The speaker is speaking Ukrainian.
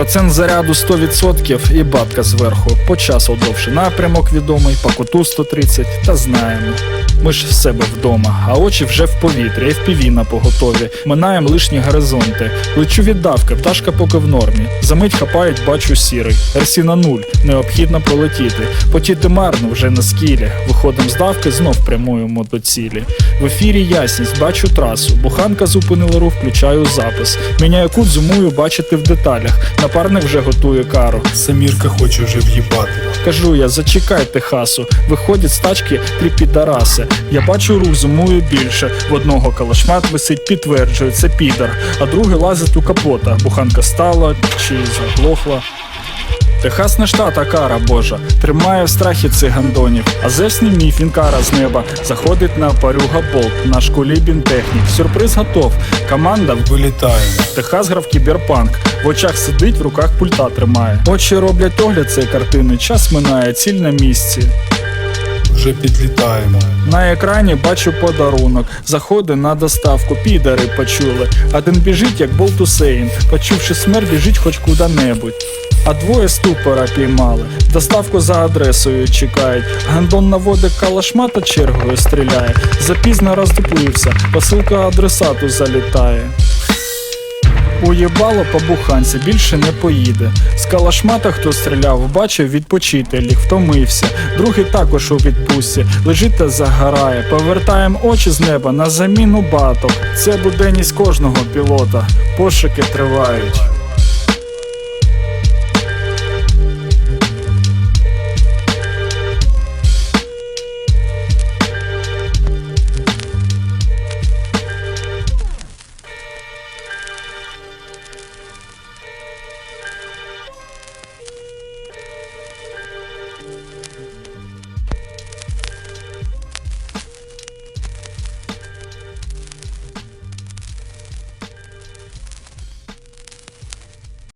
Процент заряду 100% і батка зверху. По часу довше напрямок відомий, по куту 130 та знаємо. Ми ж в себе вдома, а очі вже в повітрі, FPV на поготові. Минаємо лишні горизонти. Лечу від давки, пташка поки в нормі. Замить хапають, бачу сірий. РСі на нуль, необхідно пролетіти. Потіти марно вже на скілі. Виходим з давки, знов прямуємо до цілі. В ефірі ясність, бачу трасу. Буханка зупинила рух, включаю запис. Міняю кут, зумую бачити в деталях. Напарник вже готує кару. Самірка хоче вже в'їбати. Кажу я, зачекай Техасу. Виходять з тачки три підараси. Я бачу рух, зумую більше. В одного калашмат висить, підтверджує, це підар, а другий лазить у капота. Буханка стала чи заглохла. Техас не штат, а кара Божа, тримає в страхі цих гандонів. А зевсний міф, він кара з неба. Заходить на парюга болт, наш кулібін технік. Сюрприз готов. Команда Вилітаємо. Техас грав кіберпанк. В очах сидить, в руках пульта тримає. Очі роблять огляд цієї картини. Час минає, ціль на місці. Вже підлітаємо. На екрані бачу подарунок. Заходи на доставку, підари почули. Один біжить, як болт Усейн. Почувши смерть, біжить хоч куди-небудь. А двоє ступора піймали. Доставку за адресою чекають. Гандон наводить калашма та чергою стріляє. Запізно роздуплився, посилка адресату залітає. Уєбало по буханці, більше не поїде. З калашмата, хто стріляв, бачив відпочити, ліг втомився. Другий також у відпустці, лежить та загорає. Повертаєм очі з неба на заміну баток. Це буденність кожного пілота. Пошуки тривають.